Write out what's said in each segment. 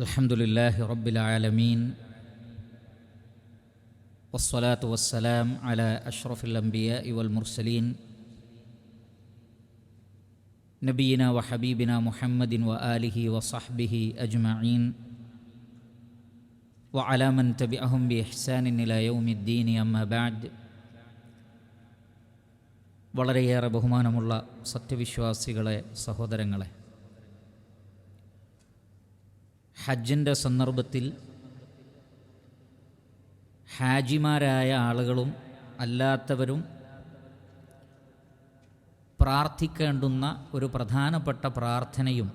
الحمد لله رب العالمين والصلاة والسلام على أشرف الأنبياء والمرسلين نبينا وحبيبنا محمد وآله وصحبه أجمعين وعلى من تبعهم بإحسان إلى يوم الدين أما بعد വളരെയേറെ ബഹുമാനമുള്ള സത്യവിശ്വാസികളെ സഹോദരങ്ങളെ ഹജ്ജിന്റെ സന്ദർഭത്തിൽ ഹാജിമാരായ ആളുകളും അല്ലാത്തവരും പ്രാർത്ഥിക്കേണ്ടുന്ന ഒരു പ്രധാനപ്പെട്ട പ്രാർത്ഥനയും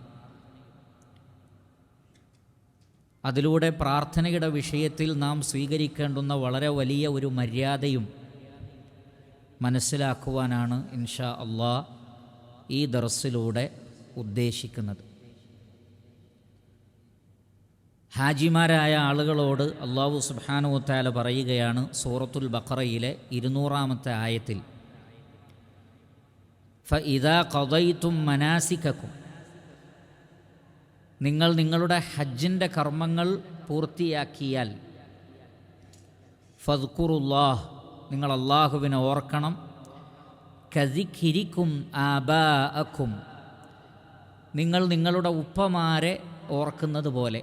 അതിലൂടെ പ്രാർത്ഥനയുടെ വിഷയത്തിൽ നാം സ്വീകരിക്കേണ്ടുന്ന വളരെ വലിയ ഒരു മര്യാദയും മനസ്സിലാക്കുവാനാണ് ഇൻഷാ അള്ളാ ഈ ദർസിലൂടെ ഉദ്ദേശിക്കുന്നത്. ഹാജിമാരായ ആളുകളോട് അള്ളാഹു സുബാനുവത്താല പറയുകയാണ് സൂറത്തുൽ ബഖറയിലെ ഇരുന്നൂറാമത്തെ ആയത്തിൽ. ഫ ഇതാ കഥയിത്തും മനാസിക്കും നിങ്ങൾ നിങ്ങളുടെ ഹജ്ജിന്റെ കർമ്മങ്ങൾ പൂർത്തിയാക്കിയാൽ ഫദ്ഖുറുല്ലാഹ് നിങ്ങൾ അള്ളാഹുവിനെ ഓർക്കണം. കതിഖിരിക്കും ആബാഅക്കും നിങ്ങൾ നിങ്ങളുടെ ഉപ്പമാരെ ഓർക്കുന്നത് പോലെ.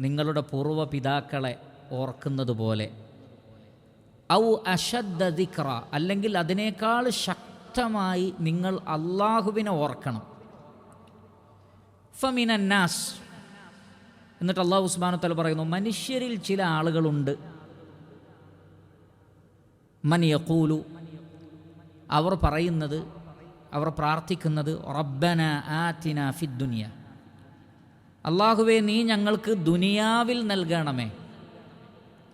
നിങ്ങളുടെ പൂർവ പിതാക്കളെ ഓർക്കുന്നത് പോലെ ഔ അഷദ്ദ ദിക്റ അല്ലെങ്കിൽ അതിനേക്കാൾ ശക്തമായി നിങ്ങൾ അള്ളാഹുവിനെ ഓർക്കണം. ഫമിനന്നാസ് എന്നിട്ട് അള്ളാഹു ഉസ്മാനു തല പറയുന്നു മനുഷ്യരിൽ ചില ആളുകളുണ്ട്. മനിയക്കൂലു യക്കൂലു അവർ പറയുന്നത് അവർ പ്രാർത്ഥിക്കുന്നത് റബ്ബന ആത്തിന ഫിദ്ദുനിയ അള്ളാഹുവെ നീ ഞങ്ങൾക്ക് ദുനിയാവിൽ നൽകണമേ.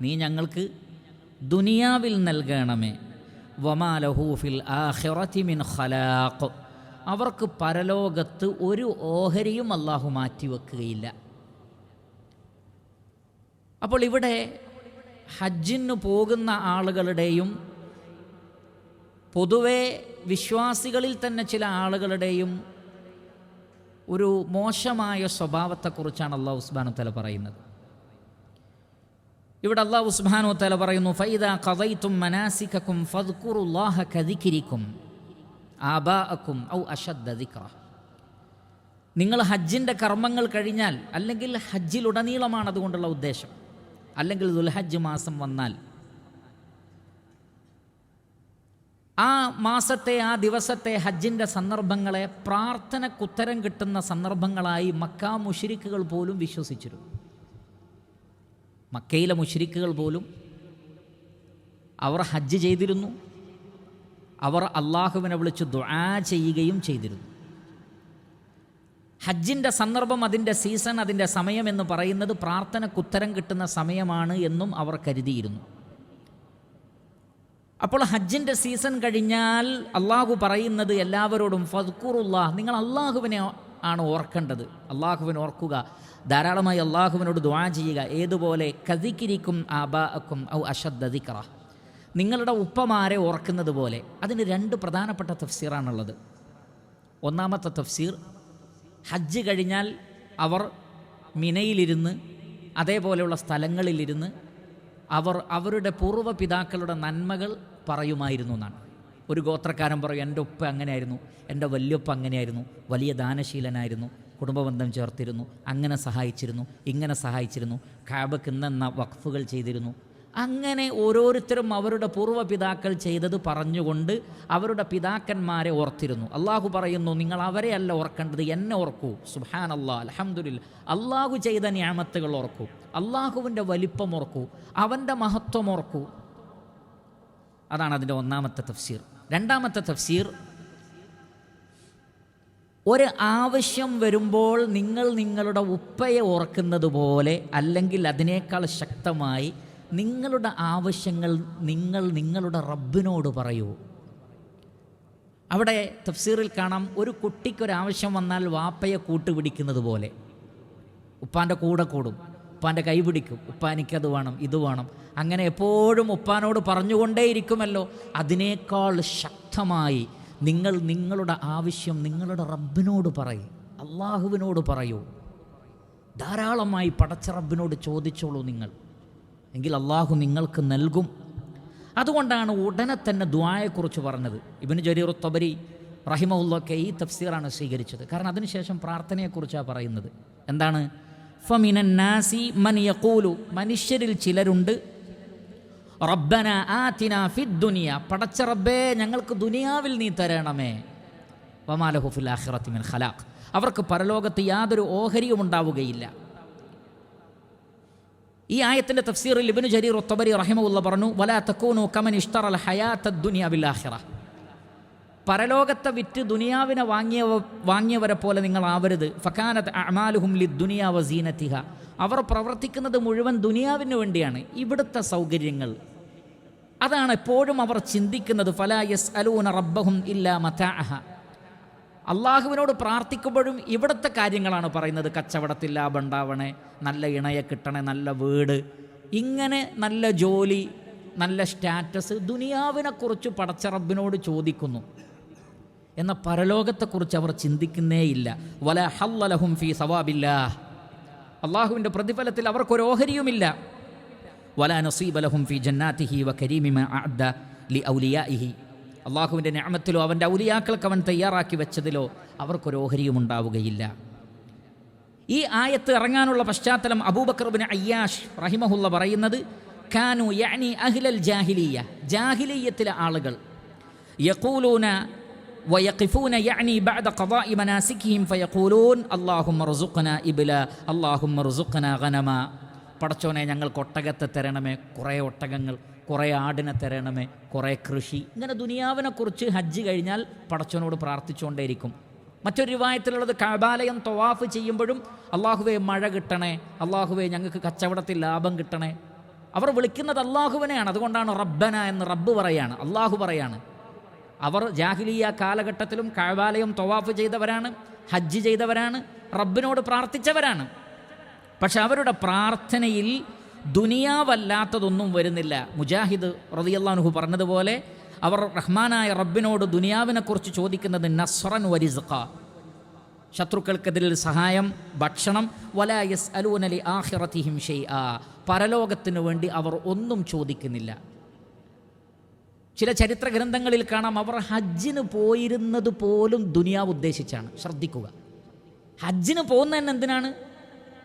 നീ ഞങ്ങൾക്ക് ദുനിയാവിൽ നൽകണമേ. വമാലഹൂഫിൽ ഖലാഖ്. അവർക്ക് പരലോകത്ത് ഒരു ഓഹരിയും അള്ളാഹു മാറ്റിവെക്കുകയില്ല. അപ്പോൾ ഇവിടെ ഹജ്ജിന് പോകുന്ന ആളുകളുടെയും പൊതുവെ വിശ്വാസികളിൽ തന്നെ ചില ആളുകളുടെയും ഒരു മോശമായ സ്വഭാവത്തെക്കുറിച്ചാണ് അള്ളാഹു ഉസ്ബാനു തല പറയുന്നത്. ഇവിടെ അള്ളാഹു ഉസ്ബാനു തല പറയുന്നു ഫൈദ കവൈത്തും മനാസിക്കും ഫുറുല്ലാഹ കതിക്കിരിക്കും ആബാഅക്കും ഔ അഷദ്ദിക്ര നിങ്ങൾ ഹജ്ജിന്റെ കർമ്മങ്ങൾ കഴിഞ്ഞാൽ അല്ലെങ്കിൽ ഹജ്ജിലുടനീളമാണ് അതുകൊണ്ടുള്ള ഉദ്ദേശം. അല്ലെങ്കിൽ ദുൽഹജ്ജ് മാസം വന്നാൽ ആ മാസത്തെ ആ ദിവസത്തെ ഹജ്ജിന്റെ സന്ദർഭങ്ങളെ പ്രാർത്ഥനക്കുത്തരം കിട്ടുന്ന സന്ദർഭങ്ങളായി മക്ക മുഷിരിക്കുകൾ പോലും വിശ്വസിച്ചിരുന്നു. മക്കയിലെ മുഷിരിക്കുകൾ പോലും അവർ ഹജ്ജ് ചെയ്തിരുന്നു. അവർ അള്ളാഹുവിനെ വിളിച്ച് ദുആ ചെയ്യുകയും ചെയ്തിരുന്നു. ഹജ്ജിന്റെ സന്ദർഭം അതിന്റെ സീസൺ അതിന്റെ സമയം എന്ന് പറയുന്നത് പ്രാർത്ഥനക്കുത്തരം കിട്ടുന്ന സമയമാണ് എന്നും അവർ കരുതിയിരുന്നു. അപ്പോൾ ഹജ്ജിന്റെ സീസൺ കഴിഞ്ഞാൽ അള്ളാഹു പറയുന്നത് എല്ലാവരോടും ഫദ്ക്കുറുല്ലാ നിങ്ങൾ അള്ളാഹുവിനെ ആണ് ഓർക്കേണ്ടത്. അള്ളാഹുവിനെ ഓർക്കുക. ധാരാളമായി അള്ളാഹുവിനോട് ദ്വാ ചെയ്യുക. ഏതുപോലെ? കതിക്കിരിക്കും ആബാക്കും ഔ അശദ്ധതിക്കറ നിങ്ങളുടെ ഉപ്പമാരെ ഓർക്കുന്നത് പോലെ. അതിന് രണ്ട് പ്രധാനപ്പെട്ട തഫ്സീറാണുള്ളത്. ഒന്നാമത്തെ തഫ്സീർ ഹജ്ജ് കഴിഞ്ഞാൽ അവർ മിനയിലിരുന്ന് അതേപോലെയുള്ള സ്ഥലങ്ങളിലിരുന്ന് അവർ അവരുടെ പൂർവ പിതാക്കളുടെ നന്മകൾ പറയുമായിരുന്നു എന്നാണ് ഒരു ഗോത്രക്കാരൻ പറയും എന്റെ ഉപ്പ അങ്ങനെയായിരുന്നു എന്റെ വല്യപ്പ അങ്ങനെയായിരുന്നു വലിയ ദാനശീലനായിരുന്നു കുടുംബബന്ധം ചേർത്തിരുന്നു അങ്ങനെ സഹായിച്ചിരുന്നു ഇങ്ങനെ സഹായിച്ചിരുന്നു കാബക്ക് ഇന്നെന്ന വഖഫുകൾ ചെയ്തിരുന്നു അങ്ങനെ ഓരോരുത്തരും അവരുടെ പൂർവപിതാക്കൾ ചെയ്തത് പറഞ്ഞുകൊണ്ട് അവരുടെ പിതാക്കന്മാരെ ഓർത്തിരുന്നു. അള്ളാഹു പറയുന്നു നിങ്ങൾ അവരെ അല്ല ഓർക്കേണ്ടത് എന്നെ ഓർക്കൂ. സുഹാൻ അള്ളാഹ് അലഹമുല്ല അള്ളാഹു ചെയ്ത ന്യാമത്തുകൾ ഓർക്കൂ. അള്ളാഹുവിന്റെ വലിപ്പം ഓർക്കൂ. അവന്റെ മഹത്വം ഓർക്കൂ. അതാണ് അതിന്റെ ഒന്നാമത്തെ തഫ്സീർ. രണ്ടാമത്തെ തഫ്സീർ ഒരു ആവശ്യം വരുമ്പോൾ നിങ്ങൾ നിങ്ങളുടെ ഉപ്പയെ ഓർക്കുന്നത് പോലെ അല്ലെങ്കിൽ അതിനേക്കാൾ ശക്തമായി നിങ്ങളുടെ ആവശ്യങ്ങൾ നിങ്ങൾ നിങ്ങളുടെ റബ്ബിനോട് പറയൂ. അവിടെ തഫ്സീറിൽ കാണാം ഒരു കുട്ടിക്കൊരാവശ്യം വന്നാൽ വാപ്പയെ കൂട്ടുപിടിക്കുന്നത് പോലെ. ഉപ്പാന്റെ കൂടെ കൂടും ഉപ്പാന്റെ കൈ പിടിക്കും ഉപ്പ എനിക്കത് വേണം ഇത് വേണം. അങ്ങനെ എപ്പോഴും ഉപ്പാനോട് പറഞ്ഞുകൊണ്ടേയിരിക്കുമല്ലോ. അതിനേക്കാൾ ശക്തമായി നിങ്ങൾ നിങ്ങളുടെ ആവശ്യം നിങ്ങളുടെ റബ്ബിനോട് പറയും അള്ളാഹുവിനോട് പറയൂ. ധാരാളമായി പടച്ച റബ്ബിനോട് ചോദിച്ചോളൂ നിങ്ങൾ. എങ്കിൽ അള്ളാഹു നിങ്ങൾക്ക് നൽകും. അതുകൊണ്ടാണ് ഉടനെ തന്നെ ദ്വായെക്കുറിച്ച് പറഞ്ഞത്. ഇബിന് ജരീർ തബരി റഹിമുള്ളൊക്കെ ഈ തഫ്സീറാണ് സ്വീകരിച്ചത്. കാരണം അതിനുശേഷം പ്രാർത്ഥനയെക്കുറിച്ചാണ് പറയുന്നത്. എന്താണ്? ഫമിനാസി മൻ യഖൂലു മനുഷ്യരിൽ ചിലരുണ്ട്. റബ്ബന ആതിന ഫിദ് ദുനിയ പടച്ച റബ്ബേ ഞങ്ങൾക്ക് ദുനിയാവിൽ നീ തരണമേ. വമാലഹു ഫിൽ ആഖിറത്തി മിൻ ഖലാഖ്. അവർക്ക് പരലോകത്ത് യാതൊരു ഓഹരിയും ഉണ്ടാവുകയില്ല. ഈ ആയത്തിന്റെ തഫ്സീറിൽ ഇബ്നു ജരീർ ഒത്തബരി റഹിമുള്ള പറഞ്ഞു വലാ തക്കൂനു കമൻ ഇഷ്ടറൽ ഹയാത്ത ദുനിയ ബിൽ ആഖിറ. പരലോകത്തെ വിറ്റ് ദുനിയാവിനെ വാങ്ങിയ വാങ്ങിയവരെ പോലെ നിങ്ങൾ ആവരുത്. ഫക്കാനത്ത് അമാലുഹും ലി ദുനിയാവ സീനത്തിഹ. അവർ പ്രവർത്തിക്കുന്നത് മുഴുവൻ ദുനിയാവിന് വേണ്ടിയാണ്. ഇവിടുത്തെ സൗകര്യങ്ങൾ. അതാണ് എപ്പോഴും അവർ ചിന്തിക്കുന്നത്. ഫലാ യസ് അലൂന റബ്ബഹും ഇല്ലാ മതാഅഹ. അള്ളാഹുവിനോട് പ്രാർത്ഥിക്കുമ്പോഴും ഇവിടുത്തെ കാര്യങ്ങളാണ് പറയുന്നത്. കച്ചവടത്തിൽ ബണ്ടാവണേ നല്ല ഇണയെ കിട്ടണേ നല്ല വീട് ഇങ്ങനെ നല്ല ജോലി നല്ല സ്റ്റാറ്റസ് ദുനിയാവിനെക്കുറിച്ച് പടച്ച റബ്ബിനോട് ചോദിക്കുന്നു. എന്ന പരലോകത്തെക്കുറിച്ച് അവർ ചിന്തിക്കുന്നേയില്ല. വല ഹല്ലഹും ഫി സവാബില്ല അള്ളാഹുവിന്റെ പ്രതിഫലത്തിൽ അവർക്കൊരു ഓഹരിയുമില്ല. വല നസീബലഹും ഫി ജന്നാത്തിഹി വ കരീമിമ അദ്ദ ലി ഔലിയാഇഹി. അള്ളാഹുവിൻ്റെ ഞാമത്തിലോ അവൻ്റെ ഔലിയാക്കൾക്ക് അവൻ തയ്യാറാക്കി വെച്ചതിലോ അവർക്കൊരു ഓഹരിയും ഉണ്ടാവുകയില്ല ഈ ആയത്ത് ഇറങ്ങാനുള്ള പശ്ചാത്തലം അബൂബക്കർബിന് അയ്യാഷ് റഹിമഹുല്ല പറയുന്നത് ഖാനു യാനി അഹ്ലൽ ജാഹിലിയ ജാഹിലീയത്തിലെ ആളുകൾ യഖൂലൂന ويقفون يعني بعد قضاء مناسكهم فيقولون اللهم ارزقنا إبلا اللهم ارزقنا غنما പടച്ചോനെ ഞങ്ങൾക്ക് ഒട്ടകത്തെ തരണമേ കുറേ ഒട്ടകങ്ങൾ കുറേ ആടിനെ തരണമേ കുറേ കൃഷി. ഇങ്ങനെ ദുനിയാവിനെക്കുറിച്ച് ഹജ്ജ് കഴിഞ്ഞാൽ പടച്ചവനോട് പ്രാർത്ഥിച്ചുകൊണ്ടേയിരിക്കും. മറ്റൊരു രൂപായത്തിലുള്ളത് കബാലയം തൊവാഫ് ചെയ്യുമ്പോഴും അള്ളാഹുവെ മഴ കിട്ടണേ അള്ളാഹുവെ ഞങ്ങൾക്ക് കച്ചവടത്തിൽ ലാഭം കിട്ടണേ. അവർ വിളിക്കുന്നത് അള്ളാഹുവിനെയാണ് അതുകൊണ്ടാണ് റബ്ബന എന്ന് റബ്ബ് പറയാണ് അള്ളാഹു പറയാണ്. അവർ ജാഹിലിയ കാലഘട്ടത്തിലും കഴവാലയം തൊവാഫ് ചെയ്തവരാണ് ഹജ്ജ് ചെയ്തവരാണ് റബ്ബിനോട് പ്രാർത്ഥിച്ചവരാണ്. പക്ഷെ അവരുടെ പ്രാർത്ഥനയിൽ ദുനിയാവല്ലാത്തതൊന്നും വരുന്നില്ല. മുജാഹിദ് റതിയല്ലാനുഹു പറഞ്ഞതുപോലെ അവർ റഹ്മാനായ റബ്ബിനോട് ദുനിയാവിനെക്കുറിച്ച് ചോദിക്കുന്നത് നസ്റൻ വരിസഖ. ശത്രുക്കൾക്കെതിരിൽ സഹായം ഭക്ഷണം വലായസ് അലൂനലി ആഹിറത്തിഹിം ഷെയ് ആ പരലോകത്തിനു വേണ്ടി അവർ ഒന്നും ചോദിക്കുന്നില്ല. ചില ചരിത്ര ഗ്രന്ഥങ്ങളിൽ കാണാം അവർ ഹജ്ജിന് പോയിരുന്നത് പോലും ദുനിയാവ് ഉദ്ദേശിച്ചാണ്. ശ്രദ്ധിക്കുക. ഹജ്ജിന് പോകുന്നതന്നെ എന്തിനാണ്?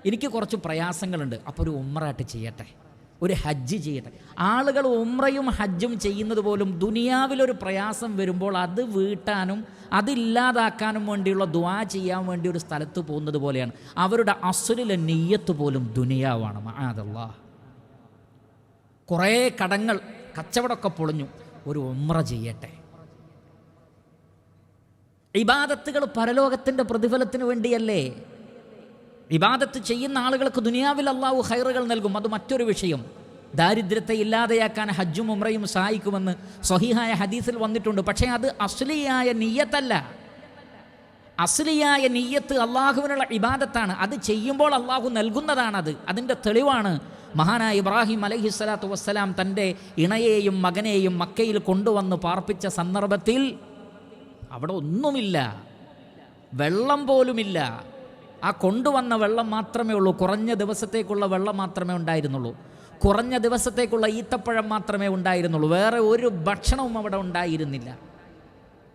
എനിക്ക് കുറച്ച് പ്രയാസങ്ങളുണ്ട്. അപ്പോൾ ഒരു ഉമ്രായിട്ട് ചെയ്യട്ടെ. ഒരു ഹജ്ജ് ചെയ്യട്ടെ. ആളുകൾ ഉമ്രയും ഹജ്ജും ചെയ്യുന്നത് പോലും ദുനിയാവിലൊരു പ്രയാസം വരുമ്പോൾ അത് വീട്ടാനും അതില്ലാതാക്കാനും വേണ്ടിയുള്ള ദ്വാ ചെയ്യാൻ വേണ്ടി ഒരു സ്ഥലത്ത് പോകുന്നത് പോലെയാണ്. അവരുടെ അസുലിലെ നെയ്യത്ത് പോലും ദുനിയാവാണ്. മഹാദല്ലാ കുറേ കടങ്ങൾ കച്ചവടമൊക്കെ പൊളിഞ്ഞു. ഒരു ഉമ്ര ചെയ്യട്ടെ. ഇബാദത്തുകൾ പരലോകത്തിന്റെ പ്രതിഫലത്തിന് വേണ്ടിയല്ലേ? ഇബാദത്ത് ചെയ്യുന്ന ആളുകൾക്ക് ദുനിയാവിൽ അള്ളാഹു ഹൈറുകൾ നൽകും. അത് മറ്റൊരു വിഷയം. ദാരിദ്ര്യത്തെ ഇല്ലാതെയാക്കാൻ ഹജ്ജും ഉമ്രയും സഹായിക്കുമെന്ന് സ്വഹിഹായ ഹദീസിൽ വന്നിട്ടുണ്ട്. പക്ഷേ അത് അസ്ലിയായ നീയത്തല്ല അസ്ലിയായ നീയത്ത് അള്ളാഹുവിനുള്ള ഇബാദത്താണ്. അത് ചെയ്യുമ്പോൾ അള്ളാഹു നൽകുന്നതാണത്. അതിന്റെ തെളിവാണ് മഹാനായ ഇബ്രാഹിം അലഹി സ്വലാത്തു വസ്സലാം തന്റെ ഇണയെയും മകനെയും മക്കയിൽ കൊണ്ടുവന്ന് പാർപ്പിച്ച സന്ദർഭത്തിൽ അവിടെ ഒന്നുമില്ല. വെള്ളം പോലുമില്ല. ആ കൊണ്ടുവന്ന വെള്ളം മാത്രമേ ഉള്ളൂ. കുറഞ്ഞ ദിവസത്തേക്കുള്ള വെള്ളം മാത്രമേ ഉണ്ടായിരുന്നുള്ളൂ. കുറഞ്ഞ ദിവസത്തേക്കുള്ള ഈത്തപ്പഴം മാത്രമേ ഉണ്ടായിരുന്നുള്ളൂ. വേറെ ഒരു ഭക്ഷണവും അവിടെ ഉണ്ടായിരുന്നില്ല.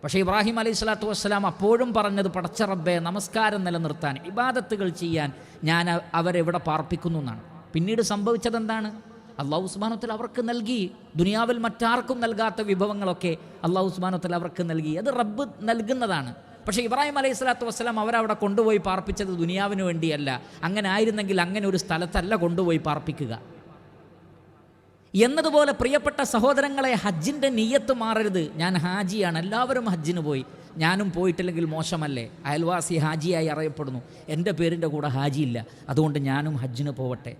പക്ഷേ ഇബ്രാഹിം അലൈഹി സ്വലാത്തു വസ്സലാം അപ്പോഴും പറഞ്ഞത് പടച്ചറബ്ബെ നമസ്കാരം നിലനിർത്താൻ ഇബാദത്തുകൾ ചെയ്യാൻ ഞാൻ അവരെവിടെ പാർപ്പിക്കുന്നു എന്നാണ്. പിന്നീട് സംഭവിച്ചത് എന്താണ് അള്ളാഹു ഉസ്മാനത്തിൽ അവർക്ക് നൽകി. ദുനിയാവിൽ മറ്റാർക്കും നൽകാത്ത വിഭവങ്ങളൊക്കെ അള്ളാഹു ഉസ്മാനത്തിൽ അവർക്ക് നൽകി. അത് റബ്ബ് നൽകുന്നതാണ്. പക്ഷേ ഇബ്രാഹിം അലൈഹി സ്വലാത്തു വസ്സലാം അവരവിടെ കൊണ്ടുപോയി പാർപ്പിച്ചത് ദുനിയാവിന് വേണ്ടിയല്ല. അങ്ങനെ ആയിരുന്നെങ്കിൽ അങ്ങനെ ഒരു സ്ഥലത്തല്ല കൊണ്ടുപോയി പാർപ്പിക്കുക. എന്നതുപോലെ പ്രിയപ്പെട്ട സഹോദരങ്ങളെ ഹജ്ജിന്റെ നീയത്ത് മാറരുത്. ഞാൻ ഹാജിയാണ് എല്ലാവരും ഹജ്ജിന് പോയി. ഞാനും പോയിട്ടില്ലെങ്കിൽ മോശമല്ലേ? അയൽവാസി ഹാജിയായി അറിയപ്പെടുന്നു. എന്റെ പേരിന്റെ കൂടെ ഹാജിയില്ല. അതുകൊണ്ട് ഞാനും ഹജ്ജിന് പോവട്ടെ.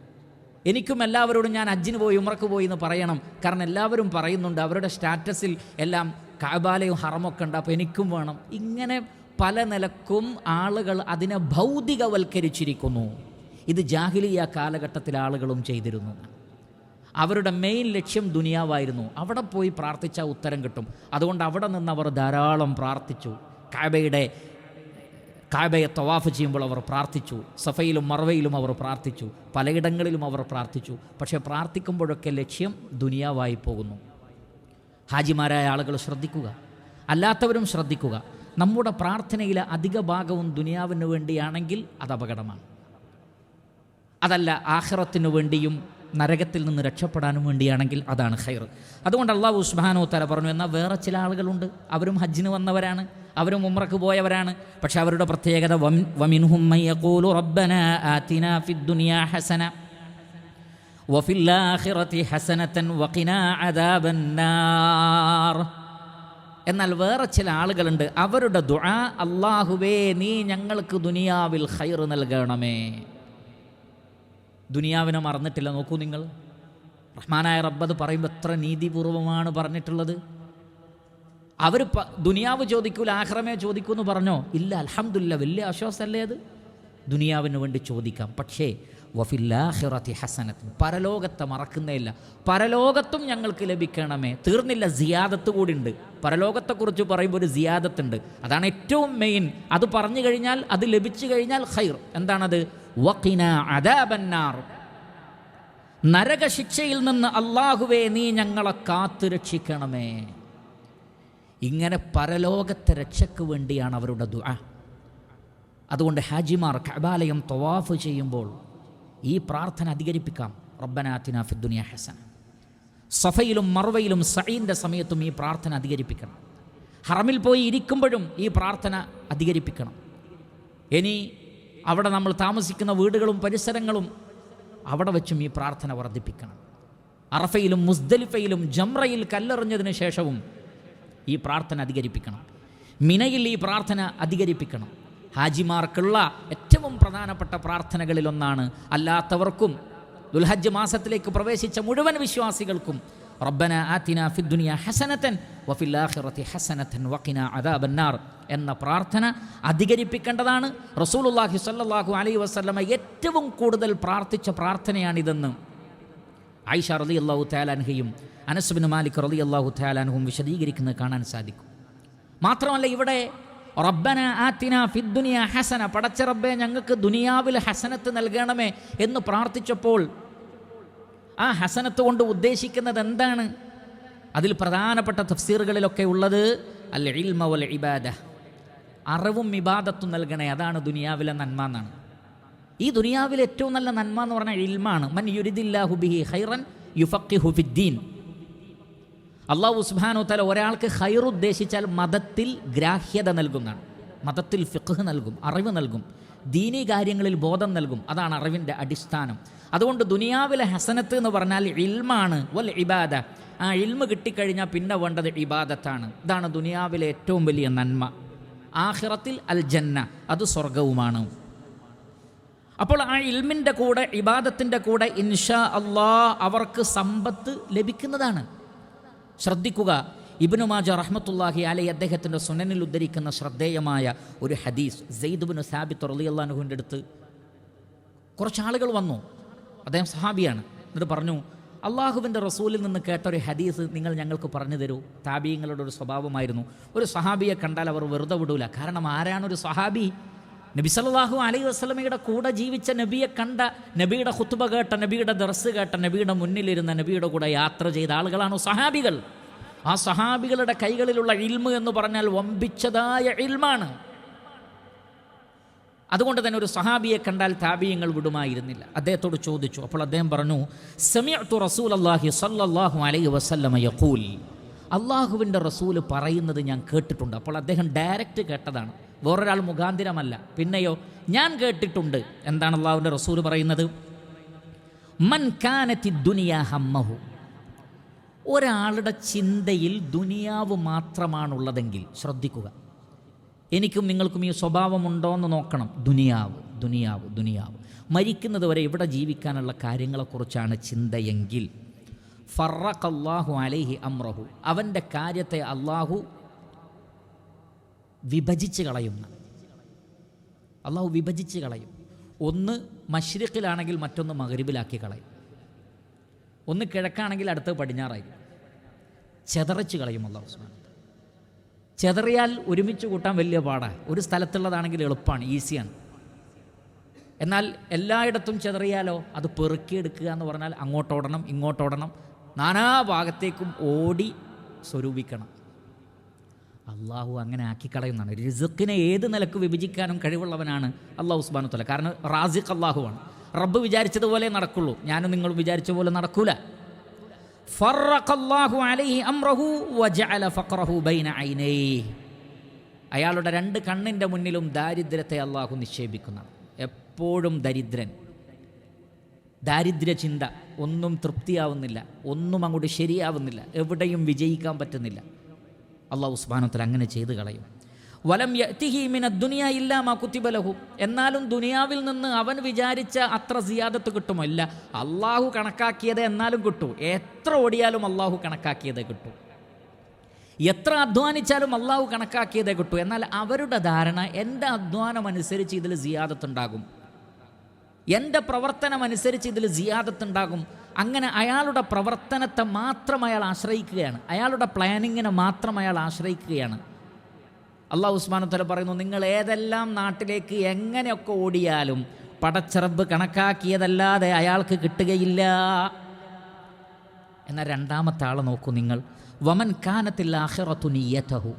എനിക്കും എല്ലാവരോടും ഞാൻ ഹജ്ജിന് പോയി ഉമ്രക്ക് പോയി എന്ന് പറയണം. കാരണം എല്ലാവരും പറയുന്നുണ്ട് അവരുടെ സ്റ്റാറ്റസിൽ എല്ലാം കാബാലയും ഹറമൊക്കെ ഉണ്ട്. അപ്പോൾ എനിക്കും വേണം. ഇങ്ങനെ പല നിലക്കും ആളുകൾ അതിനെ ഭൗതികവൽക്കരിച്ചിരിക്കുന്നു. ഇത് ജാഹിലിയ കാലഘട്ടത്തിൽ ആളുകളും ചെയ്തിരുന്നു. അവരുടെ മെയിൻ ലക്ഷ്യം ദുനിയാവായിരുന്നു. അവിടെ പോയി പ്രാർത്ഥിച്ചാൽ ഉത്തരം കിട്ടും. അതുകൊണ്ട് അവിടെ നിന്ന് അവർ ധാരാളം പ്രാർത്ഥിച്ചു. കാബയുടെ കാബയെ തവാഫ് ചെയ്യുമ്പോൾ അവർ പ്രാർത്ഥിച്ചു. സഫയിലും മറവയിലും അവർ പ്രാർത്ഥിച്ചു. പലയിടങ്ങളിലും അവർ പ്രാർത്ഥിച്ചു. പക്ഷേ പ്രാർത്ഥിക്കുമ്പോഴൊക്കെ ലക്ഷ്യം ദുനിയാവായി പോകുന്നു. ഹാജിമാരായ ആളുകൾ ശ്രദ്ധിക്കുക. അല്ലാത്തവരും ശ്രദ്ധിക്കുക. നമ്മുടെ പ്രാർത്ഥനയിലെ അധിക ഭാഗവും ദുനിയാവിന് വേണ്ടിയാണെങ്കിൽ അത് അപകടമാണ്. അതല്ല ആഹ്റത്തിന് വേണ്ടിയും നരകത്തിൽ നിന്ന് രക്ഷപ്പെടാനും വേണ്ടിയാണെങ്കിൽ അതാണ് ഹൈർ അതുകൊണ്ട് അള്ളാഹു ഉസ്മാനോ തല പറഞ്ഞു എന്നാൽ വേറെ ചില ആളുകളുണ്ട്. അവരും ഹജ്ജിന് വന്നവരാണ്. അവരും ഉമ്രക്ക് പോയവരാണ്. പക്ഷെ അവരുടെ പ്രത്യേകത ഹസന ഹസനത്തൻ എന്നാൽ വേറെ ചില ആളുകളുണ്ട്. അവരുടെ ദുആ അള്ളാഹുവേ നീ ഞങ്ങൾക്ക് ദുനിയാവിൽ ഹൈർ നൽകണമേ. ദുനിയാവിനെ മറന്നിട്ടില്ല. നോക്കൂ നിങ്ങൾ. റഹ്മാനായ റബ്ബത് പറയുമ്പോൾ എത്ര നീതിപൂർവമാണ് പറഞ്ഞിട്ടുള്ളത്. അവർ ദുനിയാവ് ചോദിക്കൂല ആഹ്റമേ ചോദിക്കൂ എന്ന് പറഞ്ഞോ? ഇല്ല അലഹമില്ല വലിയ ആശ്വാസമല്ലേ അത്. ദുനിയാവിന് വേണ്ടി ചോദിക്കാം. പക്ഷേ വഫില്ലാഹിറത്തി ഹസനത്ത്. പരലോകത്തെ മറക്കുന്നേയില്ല. പരലോകത്തും ഞങ്ങൾക്ക് ലഭിക്കണമേ. തീർന്നില്ല സിയാദത്ത് കൂടി ഉണ്ട് പരലോകത്തെക്കുറിച്ച് പറയുമ്പോൾ ഒരു സിയാദത്ത് ഉണ്ട് അതാണ് ഏറ്റവും മെയിൻ അത് പറഞ്ഞു കഴിഞ്ഞാൽ അത് ലഭിച്ചു കഴിഞ്ഞാൽ ഹൈർ എന്താണത്? വഖിന അദാബന്നാർ. നരകശിക്ഷയിൽ നിന്ന് അള്ളാഹുവേ നീ ഞങ്ങളെ കാത്തു രക്ഷിക്കണമേ. ഇങ്ങനെ പരലോകത്തെ രക്ഷയ്ക്ക് വേണ്ടിയാണ് അവരുടെ ദുആ. അതുകൊണ്ട് ഹാജിമാർ കബാലയം തവാഫ് ചെയ്യുമ്പോൾ ഈ പ്രാർത്ഥന അധികരിപ്പിക്കാം. റബ്ബനാത്തിന ഫിദ്ദുനിയ ഹസന. സഫയിലും മറുവയിലും സഹീന്റെ സമയത്തും ഈ പ്രാർത്ഥന അധികരിപ്പിക്കണം. ഹറമിൽ പോയി ഇരിക്കുമ്പോഴും ഈ പ്രാർത്ഥന അധികരിപ്പിക്കണം. ഇനി അവിടെ നമ്മൾ താമസിക്കുന്ന വീടുകളും പരിസരങ്ങളും അവിടെ വെച്ചും ഈ പ്രാർത്ഥന വർദ്ധിപ്പിക്കണം. അറഫയിലും മുസ്ദലിഫയിലും ജംറയിൽ കല്ലെറിഞ്ഞതിന് ശേഷവും ഈ പ്രാർത്ഥന അധികരിപ്പിക്കണം. മിനയിൽ ഈ പ്രാർത്ഥന അധികരിപ്പിക്കണം. ഹാജിമാർക്കുള്ള ഏറ്റവും പ്രധാനപ്പെട്ട പ്രാർത്ഥനകളിലൊന്നാണ് അല്ലാത്തവർക്കും ദുൽഹജ്ജ് മാസത്തിലേക്ക് പ്രവേശിച്ച മുഴുവൻ വിശ്വാസികൾക്കും റബ്ബന ആത്തിന ഫിദ്ദുനിയ ഹസനത്തൻ വഫിൽ ആഖിറതി ഹസനത്തൻ വഖിന അദാബന്നാർ എന്ന പ്രാർത്ഥന അധികരിപ്പിക്കേണ്ടതാണ്. റസൂലുള്ളാഹി സല്ലാഹു അലൈഹി വസ്ലമ ഏറ്റവും കൂടുതൽ പ്രാർത്ഥിച്ച പ്രാർത്ഥനയാണിതെന്ന് ആയിഷ റലി അള്ളാഹു തയാലാൻഹയും അനസ്ബിൻ മാലിക് റലി അള്ളാഹു തയാലാൻഹും വിശദീകരിക്കുന്നത് കാണാൻ സാധിക്കും. മാത്രമല്ല ഇവിടെ റബ്ബന ആത്തിന ഫിദ്ദുനിയ ഹസന. പടച്ച റബ്ബെ ഞങ്ങൾക്ക് ദുനിയാവിൽ ഹസനത്ത് നൽകണമേ എന്ന് പ്രാർത്ഥിച്ചപ്പോൾ ആ ഹസനത്ത് കൊണ്ട് ഉദ്ദേശിക്കുന്നത് എന്താണ്? അതിൽ പ്രധാനപ്പെട്ട തഫ്സീറുകളിലൊക്കെ ഉള്ളത് അൽ ഇൽമ വൽ ഇബാദ. അറിവും ഇബാദത്തും നൽകണേ അതാണ് ദുനിയാവിലെ നന്മ എന്നാണ്. ഈ ദുനിയാവിലെ ഏറ്റവും നല്ല നന്മ എന്ന് പറഞ്ഞാൽ ഇൽമാണ്. മൻ യുരിദില്ലാഹു ബിഹി ഹൈറൻ യുഫക്കി ഫിദ്ദീൻ. അള്ളാഹു സുബ്ഹാനഹു തല ഒരാൾക്ക് ഹൈർ ഉദ്ദേശിച്ചാൽ മതത്തിൽ ഗ്രാഹ്യത നൽകുന്നതാണ്. മതത്തിൽ ഫിഖ് നൽകും അറിവ് നൽകും ദീനീ കാര്യങ്ങളിൽ ബോധം നൽകും. അതാണ് അറിവിന്റെ അടിസ്ഥാനം. അതുകൊണ്ട് ദുനിയാവിലെ ഹസനത്ത് എന്ന് പറഞ്ഞാൽ ഇൽമാണ് വൽ ഇബാദ. ആ ഇൽമ കിട്ടിക്കഴിഞ്ഞാൽ പിന്നെ വേണ്ടത് ഇബാദത്താണ്. ഇതാണ് ദുനിയാവിലെ ഏറ്റവും വലിയ നന്മ. ആഖിറത്തിൽ അൽ ജന്ന അത് സ്വർഗവുമാണ് അപ്പോൾ ആ ഇൽമിന്റെ കൂടെ ഇബാദത്തിന്റെ കൂടെ ഇൻഷാ അള്ളാ അവർക്ക് സമ്പത്ത് ലഭിക്കുന്നതാണ്. ശ്രദ്ധിക്കുക. ഇബ്നു മാജ റഹ്മത്തുല്ലാഹി അലൈ അദ്ദേഹത്തിന്റെ സുനനിൽ ഉദ്ധരിക്കുന്ന ശ്രദ്ധേയമായ ഒരു ഹദീസ് സെയ്ദുബിന് സാബിത്ത് അള്ളാഹുവിന്റെ അടുത്ത് കുറച്ച് ആളുകൾ വന്നു. അദ്ദേഹം സഹാബിയാണ്. എന്നിട്ട് പറഞ്ഞു അള്ളാഹുവിന്റെ റസൂലിൽ നിന്ന് കേട്ട ഒരു ഹദീസ് നിങ്ങൾ ഞങ്ങൾക്ക് പറഞ്ഞു തരൂ. താബീങ്ങളുടെ ഒരു സ്വഭാവമായിരുന്നു. ഒരു സഹാബിയെ കണ്ടാൽ അവർ വെറുതെ വിടൂല. കാരണം ആരാണ് ഒരു സഹാബി? നബി സല്ലല്ലാഹു അലൈ വസല്ലമയുടെ കൂടെ ജീവിച്ച നബിയെ കണ്ട നബിയുടെ ഹുത്തുബ കേട്ട നബിയുടെ ദർസ് കേട്ട നബിയുടെ മുന്നിലിരുന്ന നബിയുടെ കൂടെ യാത്ര ചെയ്ത ആളുകളാണ് സഹാബികൾ? ആ സഹാബികളുടെ കൈകളിലുള്ള ഇൽമ് എന്ന് പറഞ്ഞാൽ വമ്പിച്ചതായ ഇൽമാണ്. അതുകൊണ്ട് തന്നെ ഒരു സഹാബിയെ കണ്ടാൽ താബീയങ്ങൾ വിടുമായിരുന്നില്ല. അദ്ദേഹത്തോട് ചോദിച്ചു അപ്പോൾ അദ്ദേഹം പറഞ്ഞു സമിയു റസൂൽ അള്ളാഹി സല്ലാഹു അലൈ വസല്ലമ യഖൂൽ. അള്ളാഹുവിന്റെ റസൂൽ പറയുന്നത് ഞാൻ കേട്ടിട്ടുണ്ട്. അപ്പോൾ അദ്ദേഹം ഡയറക്റ്റ് കേട്ടതാണ്. വേറൊരാൾ മുഖാന്തിരമല്ല. പിന്നെയോ ഞാൻ കേട്ടിട്ടുണ്ട്. എന്താണ് അള്ളാഹുവിന്റെ റസൂൽ പറയുന്നത്? മൻ കാനത്തി ദുനിയാ ഹമ്മഹു. ഒരാളുടെ ചിന്തയിൽ ദുനിയാവ് മാത്രമാണുള്ളതെങ്കിൽ ശ്രദ്ധിക്കുക. എനിക്കും നിങ്ങൾക്കും ഈ സ്വഭാവമുണ്ടോ എന്ന് നോക്കണം. ദുനിയാവ് ദുനിയാവ് ദുനിയാവ്. മരിക്കുന്നത് വരെ ഇവിടെ ജീവിക്കാനുള്ള കാര്യങ്ങളെക്കുറിച്ചാണ് ചിന്തയെങ്കിൽ ഫറഖല്ലാഹു അലൈഹി അമ്രഹു അവന്റെ കാര്യത്തെ അള്ളാഹു വിഭജിച്ച് കളയുന്ന. അള്ളാഹു വിഭജിച്ച് കളയും. ഒന്ന് മഷ്രിഖിലാണെങ്കിൽ മറ്റൊന്ന് മകരിബിലാക്കി കളയും. ഒന്ന് കിഴക്കാണെങ്കിൽ അടുത്ത് പടിഞ്ഞാറായി ചെതറച്ച് കളയും അള്ളാഹു സുബ്ഹാനഹു ചെതറിയാൽ ഒരുമിച്ച് കൂട്ടാൻ വലിയ പാടാണ് ഒരു സ്ഥലത്തുള്ളതാണെങ്കിൽ എളുപ്പമാണ് ഈസിയാണ്. എന്നാൽ എല്ലായിടത്തും ചെതറിയാലോ? അത് പെറുക്കിയെടുക്കുക എന്ന് പറഞ്ഞാൽ അങ്ങോട്ടോടണം ഇങ്ങോട്ടോടണം. നാനാ ഭാഗത്തേക്കും ഓടി സ്വരൂപിക്കണം. അള്ളാഹു അങ്ങനെ ആക്കിക്കളയുന്നതാണ്. റിസക്കിനെ ഏത് നിലയ്ക്ക് വിഭജിക്കാനും കഴിവുള്ളവനാണ് അള്ളാഹു ഉസ്മാനു തല കാരണം റാസിഖ് അള്ളാഹുവാണ്. റബ്ബ് വിചാരിച്ചതുപോലെ നടക്കുള്ളൂ. ഞാനും നിങ്ങൾ വിചാരിച്ച പോലെ നടക്കൂല. അയാളുടെ രണ്ട് കണ്ണിന്റെ മുന്നിലും ദാരിദ്ര്യത്തെ അള്ളാഹു നിക്ഷേപിക്കുന്നതാണ്. എപ്പോഴും ദരിദ്രൻ. ദാരിദ്ര്യ ചിന്ത ഒന്നും തൃപ്തിയാവുന്നില്ല ഒന്നും അങ്ങോട്ട് ശരിയാവുന്നില്ല എവിടെയും വിജയിക്കാൻ പറ്റുന്നില്ല. അള്ളാഹു ഉസ്മാനത്തിൽ അങ്ങനെ ചെയ്തു കളയും. വലം യത്തിഹീമിന ദുനിയ ഇല്ലാമാ കുത്തിബലഹു എന്നാലും ദുനിയാവിൽ നിന്ന് അവൻ വിചാരിച്ച അത്ര സിയാദത്ത് കിട്ടുമോ ഇല്ല അള്ളാഹു കണക്കാക്കിയത് എന്നാലും കിട്ടൂ. എത്ര ഓടിയാലും അള്ളാഹു കണക്കാക്കിയതേ കിട്ടൂ. എത്ര അധ്വാനിച്ചാലും അള്ളാഹു കണക്കാക്കിയതേ കിട്ടൂ. എന്നാൽ അവരുടെ ധാരണ എന്റെ അധ്വാനം അനുസരിച്ച് ഇതിൽ സിയാദത്തുണ്ടാകും എന്റെ പ്രവർത്തനമനുസരിച്ച് ഇതിൽ ജിയാദത്തുണ്ടാകും. അങ്ങനെ അയാളുടെ പ്രവർത്തനത്തെ മാത്രം അയാൾ ആശ്രയിക്കുകയാണ്. അയാളുടെ പ്ലാനിങ്ങിനെ മാത്രം അയാൾ ആശ്രയിക്കുകയാണ്. അള്ളാഹു ഉസ്മാനത്തല പറയുന്നു നിങ്ങൾ ഏതെല്ലാം നാട്ടിലേക്ക് എങ്ങനെയൊക്കെ ഓടിയാലും പടച്ചിറബ് കണക്കാക്കിയതല്ലാതെ അയാൾക്ക് കിട്ടുകയില്ല. എന്നാൽ രണ്ടാമത്തെ ആളെ നോക്കൂ നിങ്ങൾ. വമൻ കാനത്തിൽ ആഹിറത്തു നീയത്തഹു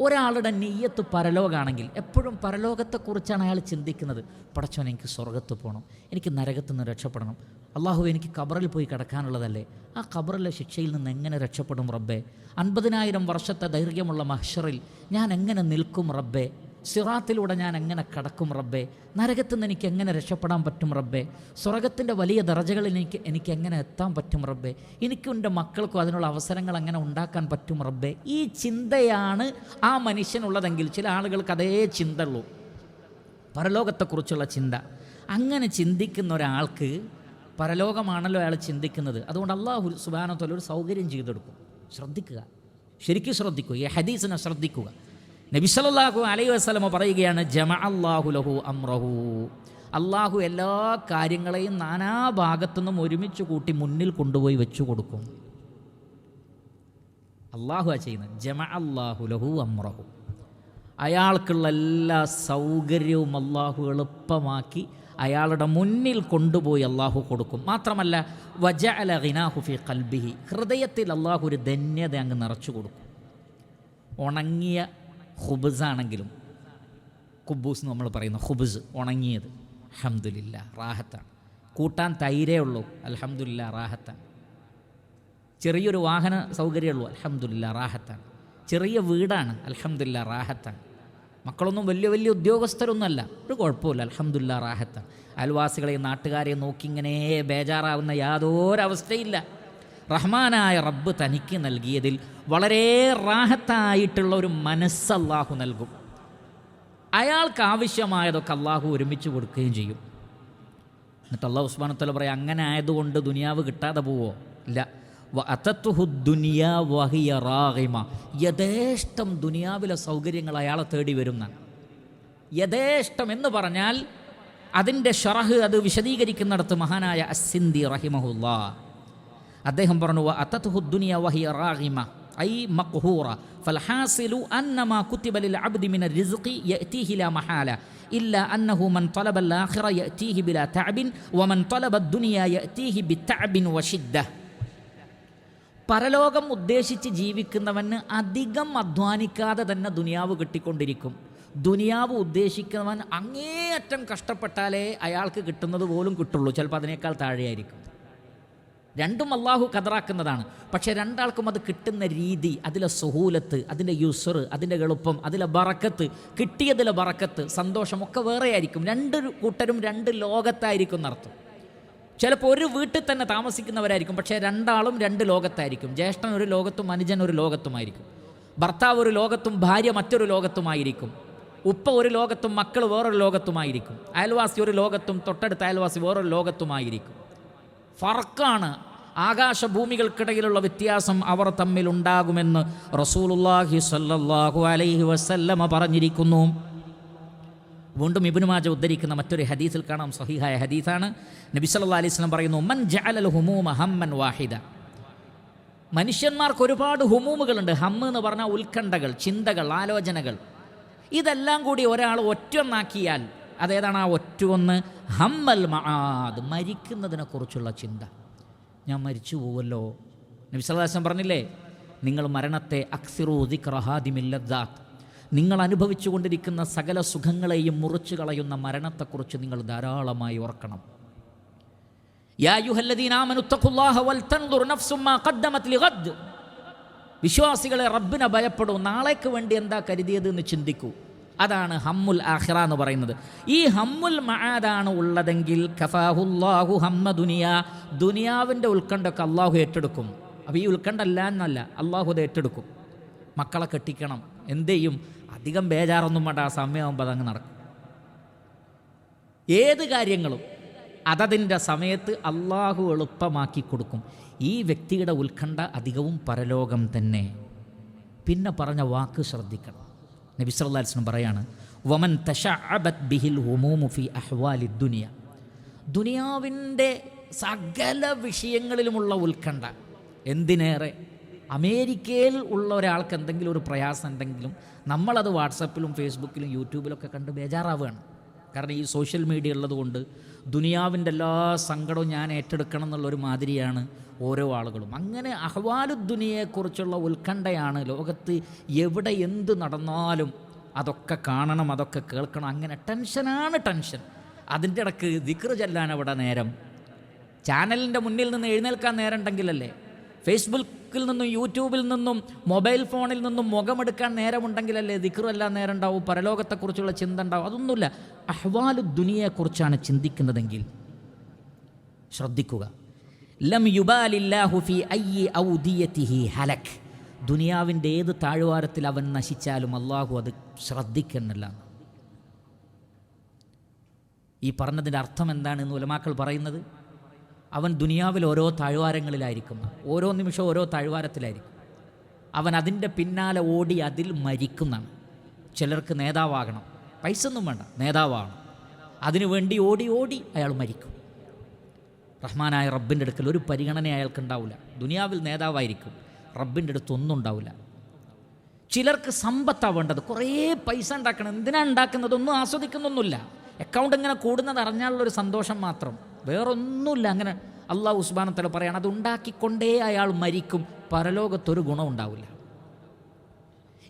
ഒരാളുടെ നെയ്യത്ത് പരലോകാണെങ്കിൽ എപ്പോഴും പരലോകത്തെക്കുറിച്ചാണ് അയാൾ ചിന്തിക്കുന്നത്. പടച്ചോൻ എനിക്ക് സ്വർഗത്ത് പോകണം എനിക്ക് നരകത്ത് നിന്ന് രക്ഷപ്പെടണം. അള്ളാഹു എനിക്ക് കബറിൽ പോയി കിടക്കാനുള്ളതല്ലേ? ആ കബറിലെ ശിക്ഷയിൽ നിന്ന് എങ്ങനെ രക്ഷപ്പെടും റബ്ബേ? അൻപതിനായിരം വർഷത്തെ ദൈർഘ്യമുള്ള മഹ്ഷറിൽ ഞാൻ എങ്ങനെ നിൽക്കും റബ്ബേ? സിറാത്തിലൂടെ ഞാൻ എങ്ങനെ കടക്കും റബ്ബേ? നരകത്തിൽ നിന്ന് എനിക്ക് എങ്ങനെ രക്ഷപ്പെടാൻ പറ്റും റബ്ബേ? സ്വർഗത്തിന്റെ വലിയ ദറജകളിൽ എനിക്ക് എനിക്ക് എങ്ങനെ എത്താൻ പറ്റും റബ്ബേ? എനിക്കും എന്റെ മക്കൾക്കും അതിനുള്ള അവസരങ്ങൾ എങ്ങനെ ഉണ്ടാക്കാൻ പറ്റും റബ്ബേ? ഈ ചിന്തയാണ് ആ മനുഷ്യനുള്ളതെങ്കിൽ ചില ആളുകൾക്ക് അതേ ചിന്ത ഉള്ളൂ പരലോകത്തെക്കുറിച്ചുള്ള ചിന്ത. അങ്ങനെ ചിന്തിക്കുന്ന ഒരാൾക്ക് പരലോകമാണല്ലോ അയാൾ ചിന്തിക്കുന്നത്. അതുകൊണ്ട് അള്ളാഹു സുബാനത്തോലൊരു സൗകര്യം ചെയ്തെടുക്കും. ശ്രദ്ധിക്കുക. ശരിക്കും ശ്രദ്ധിക്കുക. ഈ ഹദീസിനെ ശ്രദ്ധിക്കുക. നബിസലല്ലാഹു അലൈഹി വസ്ലമ പറയുകയാണ് ജമ അള്ളാഹു ലഹു അമ്രഹു അള്ളാഹു എല്ലാ കാര്യങ്ങളെയും നാനാ ഭാഗത്തുനിന്നും ഒരുമിച്ച് കൂട്ടി മുന്നിൽ കൊണ്ടുപോയി വെച്ചു കൊടുക്കും. അള്ളാഹു ആ ചെയ്യുന്നത് ജമ അള്ളാഹു ലഹു അമ്രഹു അയാൾക്കുള്ള എല്ലാ സൗകര്യവും അള്ളാഹു എളുപ്പമാക്കി അയാളുടെ മുന്നിൽ കൊണ്ടുപോയി അള്ളാഹു കൊടുക്കും. മാത്രമല്ല വജ അല ഹിനാഹു ഫി കൽബിഹി ഹൃദയത്തിൽ അള്ളാഹു ഒരു ധന്യത അങ്ങ് നിറച്ചു കൊടുക്കും. ഉണങ്ങിയ ഹുബസ് ആണെങ്കിലും കുബൂസ് നമ്മൾ പറയുന്ന ഹുബസ് ഉണങ്ങിയത് അഹമ്മദില്ല റാഹത്താണ്. കൂട്ടാൻ തൈരേ ഉള്ളൂ അലഹമുല്ല റാഹത്താണ്. ചെറിയൊരു വാഹന സൗകര്യമുള്ളൂ അലഹമുല്ല റാഹത്താണ്. ചെറിയ വീടാണ് അലഹമുല്ല റാഹത്താണ്. മക്കളൊന്നും വലിയ വലിയ ഉദ്യോഗസ്ഥരൊന്നുമല്ല ഒരു കുഴപ്പമില്ല അലഹമുല്ല റാഹത്താണ്. അയൽവാസികളെയും നാട്ടുകാരെയും നോക്കി ഇങ്ങനെ ബേജാറാവുന്ന യാതൊരവസ്ഥയില്ല. റഹ്മാനായ റബ്ബ് തനിക്ക് നൽകിയതിൽ വളരെ റാഹത്തായിട്ടുള്ള ഒരു മനസ്സ് അള്ളാഹു നൽകും. അയാൾക്ക് ആവശ്യമായതൊക്കെ അള്ളാഹു ഒരുമിച്ച് കൊടുക്കുകയും ചെയ്യും. എന്നിട്ട് അള്ളാഹു ഉസ്മാനത്തല്ല പറയാം അങ്ങനെ ആയതുകൊണ്ട് ദുനിയാവ് കിട്ടാതെ പോവോ? ഇല്ല. യഥേഷ്ടം ദുനിയാവിലെ സൗകര്യങ്ങൾ അയാളെ തേടി വരുന്നാണ് യഥേഷ്ടം എന്ന് പറഞ്ഞാൽ അതിന്റെ ഷറഹ് അത് വിശദീകരിക്കുന്നിടത്ത് മഹാനായ അസിന്ദി റഹിമഹുല്ല അദ്ദേഹം പറഞ്ഞു അത്തത്ഹുദ്ദുനിയ വഹിയ റാഹിമ ഐ മഖ്ഹൂറ ഫൽഹാസിലു അന്നമ കുത്തിബ ലിൽ അബ്ദി മിന റിസ്ഖി യഅതീഹി ലാ മഹാല ഇല്ലാ അന്നഹു മൻ തലബ ആഖിറ യഅതീഹി ബിലാ തഅബിൻ വമൻ തലബ അദ്ദുനിയ യഅതീഹി ബിതഅബിൻ വശിദ്ദ പരലോകം ഉദ്ദേശിച്ച് ജീവിക്കുന്നവന് അധികം അധ്വാനിക്കാതെ തന്നെ ദുനിയാവ് കിട്ടിക്കൊണ്ടിരിക്കും. ദുനിയാവ് ഉദ്ദേശിക്കുന്നവൻ അങ്ങേയറ്റം കഷ്ടപ്പെട്ടാലേ അയാൾക്ക് കിട്ടുന്നത് പോലും കിട്ടുള്ളൂ. ചിലപ്പോൾ അതിനേക്കാൾ താഴെയായിരിക്കും. രണ്ടും അള്ളാഹു കതറാക്കുന്നതാണ് പക്ഷേ രണ്ടാൾക്കും അത് കിട്ടുന്ന രീതി അതിലെ സുഹൂലത്ത് അതിന്റെ യുസർ അതിന്റെ എളുപ്പം അതിലെ ബറക്കത്ത് കിട്ടിയതിലെ ബറക്കത്ത് സന്തോഷമൊക്കെ വേറെ ആയിരിക്കും രണ്ട് കൂട്ടരും രണ്ട് ലോകത്തായിരിക്കും എന്നർത്ഥം. ചിലപ്പോൾ ഒരു വീട്ടിൽ തന്നെ താമസിക്കുന്നവരായിരിക്കും പക്ഷേ രണ്ടാളും രണ്ട് ലോകത്തായിരിക്കും. ജ്യേഷ്ഠൻ ഒരു ലോകത്തും അനുജൻ ഒരു ലോകത്തുമായിരിക്കും. ഭർത്താവ് ഒരു ലോകത്തും ഭാര്യ മറ്റൊരു ലോകത്തുമായിരിക്കും. ഉപ്പ ഒരു ലോകത്തും മക്കൾ വേറൊരു ലോകത്തുമായിരിക്കും. അയൽവാസി ഒരു ലോകത്തും തൊട്ടടുത്ത അയൽവാസി വേറൊരു ലോകത്തുമായിരിക്കും. ഫർക്കാണ്. ആകാശഭൂമികൾക്കിടയിലുള്ള വ്യത്യാസം അവർ തമ്മിൽ ഉണ്ടാകുമെന്ന് റസൂലുല്ലാഹി സല്ലല്ലാഹു അലൈഹി വസല്ലമ പറഞ്ഞിരിക്കുന്നു. വീണ്ടും ഇബ്നു മാജ ഉദ്ധരിക്കുന്ന മറ്റൊരു ഹദീസിൽ കാണാം. സഹിഹായ ഹദീസാണ്. നബി സല്ലല്ലാഹു അലൈഹി വസല്ലം പറയുന്നു മൻ ജഅലൽ ഹുമൂമ ഹമ്മൻ വാഹിദ. മനുഷ്യന്മാർക്ക് ഒരുപാട് ഹുമൂമുകളുണ്ട്. ഹമ്മ് എന്ന് പറഞ്ഞാൽ ഉത്കണ്ഠകൾ ചിന്തകൾ ആലോചനകൾ. ഇതെല്ലാം കൂടി ഒരാൾ ഒറ്റൊന്നാക്കിയാൽ അതേതാണ് ആ ഒറ്റ ഒന്ന് ഹമ്മൽ മഹാദ് മരിക്കുന്നതിനെക്കുറിച്ചുള്ള ചിന്ത. ഞാൻ മരിച്ചു പോവല്ലോ. നബി സല്ലല്ലാഹു പറഞ്ഞില്ലേ? നിങ്ങൾ മരണത്തെ അക്സിറു ദിക്റഹാദിമില്ലദാത്ത് നിങ്ങൾ അനുഭവിച്ചു കൊണ്ടിരിക്കുന്ന സകല സുഖങ്ങളെയും മുറിച്ചു കളയുന്ന മരണത്തെക്കുറിച്ച് നിങ്ങൾ ധാരാളമായി ഓർക്കണം. വിശ്വാസികളെ റബ്ബിനെ ഭയപ്പെടൂ. നാളേക്ക് വേണ്ടി എന്താ കരുതിയത് എന്ന് ചിന്തിക്കൂ. അതാണ് ഹമ്മുൽ ആഹിറ എന്ന് പറയുന്നത്. ഈ ഹമ്മുൽ മഹാദാണ് ഉള്ളതെങ്കിൽ കഫാഹുല്ലാഹു ഹമ്മ ദുനിയ ദുനിയാവിന്റെ ഉത്കണ്ഠൊക്കെ അള്ളാഹു ഏറ്റെടുക്കും. അപ്പോൾ ഈ ഉത്കണ്ഠ അല്ല എന്നല്ല അള്ളാഹു അത് ഏറ്റെടുക്കും. മക്കളെ കെട്ടിക്കണം എന്ത് ചെയ്യും? അധികം ബേജാറൊന്നും വേണ്ട ആ സമയമാകുമ്പോൾ അതങ്ങ് നടക്കും. ഏത് കാര്യങ്ങളും അതതിന്റെ സമയത്ത് അള്ളാഹു എളുപ്പമാക്കി കൊടുക്കും. ഈ വ്യക്തിയുടെ ഉത്കണ്ഠ അധികവും പരലോകം തന്നെ. പിന്നെ പറഞ്ഞ വാക്ക് ശ്രദ്ധിക്കണം. നബി സല്ലാസ്ലം പറയാണ് വമൻ തശഅബത് ബിഹിൽ ഹുമൂമുഫി അഹ്വാലി ദുനിയ. ദുനിയാവിന്റെ സകല വിഷയങ്ങളിലുമുള്ള ഉത്കണ്ഠ. എന്തിനേറെ? അമേരിക്കയിൽ ഉള്ള ഒരാൾക്ക് എന്തെങ്കിലും ഒരു പ്രയാസം ഉണ്ടെങ്കിലും നമ്മളത് വാട്സപ്പിലും ഫേസ്ബുക്കിലും യൂട്യൂബിലൊക്കെ കണ്ട് ബേജാറാവുകയാണ്. കാരണം ഈ സോഷ്യൽ മീഡിയ ഉള്ളതുകൊണ്ട് ദുനിയാവിന്റെ എല്ലാ സങ്കടവും ഞാൻ ഏറ്റെടുക്കണം എന്നുള്ളൊരു മാതിരിയാണ് ഓരോ ആളുകളും. അങ്ങനെ അഹ്വാലുദ്ദുനിയെക്കുറിച്ചുള്ള ഉത്കണ്ഠയാണ് ലോകത്ത് എവിടെ എന്ത് നടന്നാലും അതൊക്കെ കാണണം അതൊക്കെ കേൾക്കണം. അങ്ങനെ ടെൻഷനാണ് ടെൻഷൻ. അതിന്റെ ഇടയ്ക്ക് ദിക്റ് ചെല്ലാൻ അവിടെ നേരം. ചാനലിന്റെ മുന്നിൽ നിന്ന് എഴുന്നേൽക്കാൻ നേരം ഉണ്ടെങ്കിലല്ലേ? ഫേസ്ബുക്കിൽ നിന്നും യൂട്യൂബിൽ നിന്നും മൊബൈൽ ഫോണിൽ നിന്നും മുഖമെടുക്കാൻ നേരമുണ്ടെങ്കിലല്ലേ ദിക്റെല്ലാം നേരം ഉണ്ടാവും പരലോകത്തെക്കുറിച്ചുള്ള ചിന്ത ഉണ്ടാവും അതൊന്നുമില്ല. അഹ്വാലു ദുനിയെക്കുറിച്ചാണ് ചിന്തിക്കുന്നതെങ്കിൽ ശ്രദ്ധിക്കുക. ലം യുബാലില്ലാഹു ഫി അയ്യി ഔദിയതിഹി ഹലക്. ദുനിയാവിന്റെ ഏത് താഴ്വാരത്തിൽ അവൻ നശിച്ചാലും അള്ളാഹു അത് ശ്രദ്ധിക്കുന്നില്ല. ഈ പറഞ്ഞതിന്റെ അർത്ഥം എന്താണെന്ന് ഉലമാക്കൾ പറയുന്നത്? അവൻ ദുനിയാവിൽ ഓരോ താഴ്വാരങ്ങളിലായിരിക്കും. ഓരോ നിമിഷം ഓരോ താഴ്വാരത്തിലായിരിക്കും. അവൻ അതിന്റെ പിന്നാലെ ഓടി അതിൽ മരിക്കുന്നതാണ് ചിലർക്ക് നേതാവാകണം. പൈസ ഒന്നും വേണ്ട നേതാവാകണം. അതിനുവേണ്ടി ഓടി ഓടി അയാൾ മരിക്കും. റഹ്മാനായ റബ്ബിന്റെ അടുക്കൽ ഒരു പരിഗണന അയാൾക്ക് ഉണ്ടാവില്ല ദുനിയാവിൽ നേതാവായിരിക്കും. റബ്ബിന്റെ അടുത്ത് ഒന്നും ഉണ്ടാവില്ല. ചിലർക്ക് സമ്പത്താണ് വേണ്ടത്. കുറേ പൈസ ഉണ്ടാക്കണം. എന്തിനാണ് ഉണ്ടാക്കുന്നത് ഒന്നും ആസ്വദിക്കുന്നൊന്നുമില്ല. അക്കൗണ്ട് ഇങ്ങനെ കൂടുന്നത് അറിഞ്ഞാലുള്ളൊരു സന്തോഷം മാത്രം. വേറൊന്നുമില്ല. അങ്ങനെ അള്ളാഹു ഉസ്മാനത്തല പറയാണ് അത് ഉണ്ടാക്കിക്കൊണ്ടേ അയാൾ മരിക്കും. പരലോകത്തൊരു ഗുണം ഉണ്ടാവില്ല.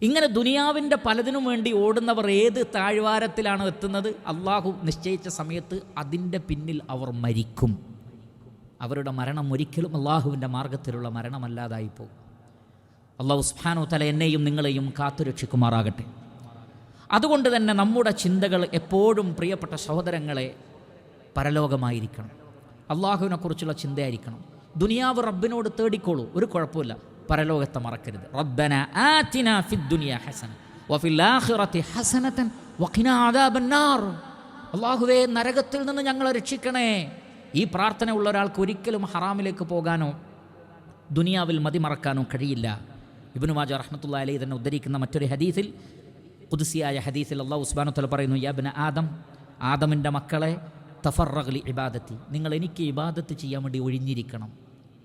ഇങ്ങനെ ദുനിയാവിന്റെ പലതിനും വേണ്ടി ഓടുന്നവർ ഏത് താഴ്വാരത്തിലാണ് എത്തുന്നത്? അള്ളാഹു നിശ്ചയിച്ച സമയത്ത് അതിന്റെ പിന്നിൽ അവർ മരിക്കും. അവരുടെ മരണം ഒരിക്കലും അള്ളാഹുവിന്റെ മാർഗത്തിലുള്ള മരണമല്ലാതായി പോകും. അള്ളാഹു ഉസ്മാനോ തല എന്നെയും നിങ്ങളെയും കാത്തുരക്ഷിക്കുമാറാകട്ടെ അതുകൊണ്ട് തന്നെ നമ്മുടെ ചിന്തകൾ എപ്പോഴും പ്രിയപ്പെട്ട സഹോദരങ്ങളെ പരലോകമായിരിക്കണം. അള്ളാഹുവിനെക്കുറിച്ചുള്ള ചിന്തയായിരിക്കണം. ദുനിയാവ് റബ്ബിനോട് തേടിക്കോളൂ. ഒരു കുഴപ്പമില്ല പരലോകത്തെ മറക്കരുത്. റബ്ബന ആതിന ഫിദ് ദുനിയ ഹസന. വഫിൽ ആഖിറതി ഹസനതൻ വഖിനാ അദാബന്നാർ. അള്ളാഹുവേ നരകത്തിൽ നിന്ന് ഞങ്ങളെ രക്ഷിക്കണേ. ഈ പ്രാർത്ഥന ഉള്ള ഒരാൾക്ക് ഒരിക്കലും ഹറാമിലേക്ക് പോകാനോ ദുനിയാവിൽ മതി മറക്കാനോ കഴിയില്ല. ഇബ്നു മാജ റഹ്മത്തുള്ള അലൈ തന്നെ ഉദ്ധരിക്കുന്ന മറ്റൊരു ഹദീസിൽ കുതിസിയായ ഹദീസിൽ അള്ളാഹു ഉസ്മാനു തല പറയുന്നു യബ്ന ആദം ആദമിന്റെ മക്കളെ തഫറഗലി ഇബാദത്തി. നിങ്ങൾ എനിക്ക് ഇബാദത്ത് ചെയ്യാൻ വേണ്ടി ഒഴിഞ്ഞിരിക്കണം.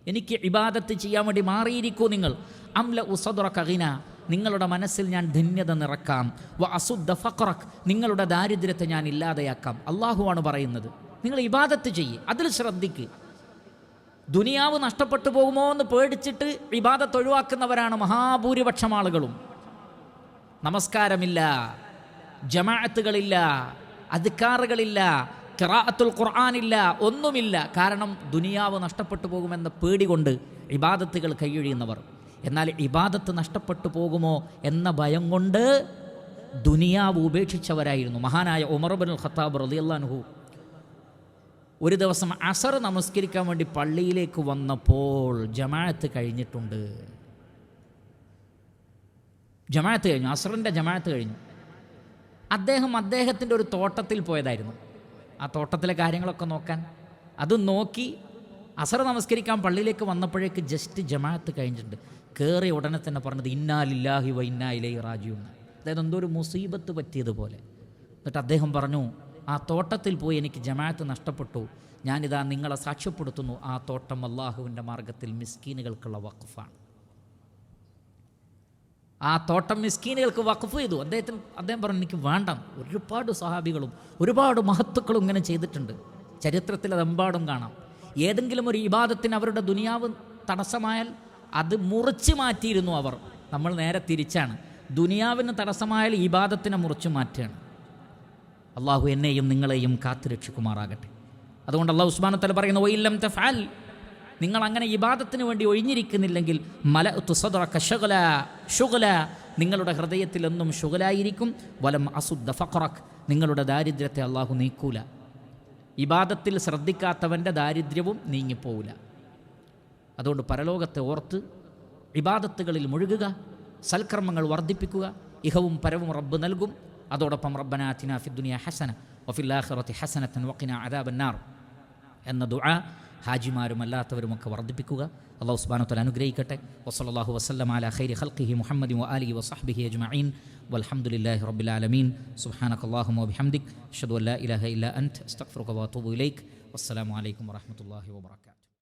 എനിക്ക് ഇബാദത്ത് ചെയ്യാൻ വേണ്ടി മാറിയിരിക്കൂ നിങ്ങൾ. അംല ഉസദുറ കഹിന നിങ്ങളുടെ മനസ്സിൽ ഞാൻ ധന്യത നിറക്കാം. വ അസുദ്ധ ഫക്രക് നിങ്ങളുടെ ദാരിദ്ര്യത്തെ ഞാൻ ഇല്ലാതെയാക്കാം. അള്ളാഹുവാണ് പറയുന്നത്. നിങ്ങൾ ഇബാദത്ത് ചെയ്യ്. അതിൽ ശ്രദ്ധിക്ക്. ദുനിയാവ് നഷ്ടപ്പെട്ടു പോകുമോ എന്ന് പേടിച്ചിട്ട് ഇബാദത്ത് ഒഴിവാക്കുന്നവരാണ് മഹാഭൂരിപക്ഷം ആളുകളും. നമസ്കാരമില്ല. ജമാഅത്തുകളില്ല. അധികാറുകളില്ല. ഖിറാഅത്തുൽ ഖുർആാനില്ല ഒന്നുമില്ല. കാരണം ദുനിയാവ് നഷ്ടപ്പെട്ടു പോകുമെന്ന പേടി കൊണ്ട് ഇബാദത്തുകൾ കൈയൊഴിയുന്നവർ. എന്നാൽ ഇബാദത്ത് നഷ്ടപ്പെട്ടു പോകുമോ എന്ന ഭയം കൊണ്ട് ദുനിയാവ് ഉപേക്ഷിച്ചവരായിരുന്നു. മഹാനായ ഉമർബുൽ ഖത്താബ് റളിയല്ലാഹു ഒരു ദിവസം അസർ നമസ്കരിക്കാൻ വേണ്ടി പള്ളിയിലേക്ക് വന്നപ്പോൾ ജമാഅത്ത് കഴിഞ്ഞിട്ടുണ്ട്. ജമാഅത്ത് കഴിഞ്ഞു അസറിന്റെ ജമാഅത്ത് കഴിഞ്ഞു. അദ്ദേഹം അദ്ദേഹത്തിന്റെ ഒരു തോട്ടത്തിൽ പോയതായിരുന്നു. ആ തോട്ടത്തിലെ കാര്യങ്ങളൊക്കെ നോക്കാൻ. അത് നോക്കി അസർ നമസ്കരിക്കാൻ പള്ളിയിലേക്ക് വന്നപ്പോഴേക്ക് ജസ്റ്റ് ജമാഅത്ത് കഴിഞ്ഞിട്ടുണ്ട്. കയറി ഉടനെ തന്നെ പറഞ്ഞത് ഇന്നാലില്ലാഹി വ ഇന്നാ ഇലൈ റാജിയും അതായത് എന്തോ ഒരു മുസീബത്ത് പറ്റിയതുപോലെ. എന്നിട്ട് അദ്ദേഹം പറഞ്ഞു ആ തോട്ടത്തിൽ പോയി എനിക്ക് ജമാഅത്ത് നഷ്ടപ്പെട്ടു. ഞാനിതാ നിങ്ങളെ സാക്ഷ്യപ്പെടുത്തുന്നു. ആ തോട്ടം അള്ളാഹുവിന്റെ മാർഗത്തിൽ മിസ്കീനുകൾക്കുള്ള വഖഫാണ്. ആ തോട്ടം മിസ്കീനുകൾക്ക് വഖഫ് ചെയ്തു. അദ്ദേഹത്തിന് അദ്ദേഹം പറഞ്ഞു എനിക്ക് വേണ്ട. ഒരുപാട് സഹാബികളും ഒരുപാട് മഹത്തുക്കളും ഇങ്ങനെ ചെയ്തിട്ടുണ്ട്. ചരിത്രത്തിൽ അതെമ്പാടും കാണാം. ഏതെങ്കിലും ഒരു ഇബാദത്തിന് അവരുടെ ദുനിയാവ് തടസ്സമായാൽ അത് മുറിച്ച് മാറ്റിയിരുന്നു അവർ. നമ്മൾ നേരെ തിരിച്ചാണ്. ദുനിയാവിന് തടസ്സമായാൽ ഇബാദത്തിനെ മുറിച്ച് മാറ്റുകയാണ്. അള്ളാഹു എന്നെയും നിങ്ങളെയും കാത്തുരക്ഷിക്കുമാറാകട്ടെ. അതുകൊണ്ട് അള്ളാഹു ഉസ്മാനത്തല തല പറയുന്ന ഒയില്ലം തഫാൽ നിങ്ങൾ അങ്ങനെ ഇബാദത്തിന് വേണ്ടി ഒഴിഞ്ഞിരിക്കുന്നില്ലെങ്കിൽ മല തുസദറക്ക ഷുഗല നിങ്ങളുടെ ഹൃദയത്തിൽ എന്നും ഷുഗലായിരിക്കും വലം അസുദ്ദ ഫഖറക്. നിങ്ങളുടെ ദാരിദ്ര്യത്തെ അള്ളാഹു നീക്കൂല. ഇബാദത്തിൽ ശ്രദ്ധിക്കാത്തവന്റെ ദാരിദ്ര്യവും നീങ്ങിപ്പോവില്ല. അതുകൊണ്ട് പരലോകത്തെ ഓർത്ത് ഇബാദത്തുകളിൽ മുഴുകുക സൽക്കർമ്മങ്ങൾ വർദ്ധിപ്പിക്കുക ഇഹവും പരവും റബ്ബ് നൽകും. അതോടൊപ്പം റബ്ബനാഥിന ഫിദ്ദുനിയ ഹസന വഫില്ലാഖിറത്തി ഹസനത്തൻ വക്കിന അദാബന്നാർ എന്ന ദുആ ഹാജിമാരും അല്ലാത്തവരുമൊക്കെ വർദ്ധിപ്പിക്കുക അള്ളാഹു സുബ്ഹാനഹു അനുഗ്രഹിക്കട്ടെ വസല്ലല്ലാഹു വസല്ലം അലാ ഖൈരി ഖൽഖിഹി മുഹമ്മദി വആലിഹി വസഹ്ബിഹി അജ്മഈൻ വൽഹംദുലില്ലാഹി റബ്ബിൽ ആലമീൻ സുബ്ഹാനകല്ലാഹുമ്മ വബിഹംദിക് അഷ്ഹദു അൻ ലാ ഇലാഹ ഇല്ലാ അൻത അസ്തഗ്ഫിറുക വഅതൂബു ഇലൈക് വസ്സലാമു അലൈക്കും വറഹ്മത്തുള്ളാഹി വബറകാതുഹു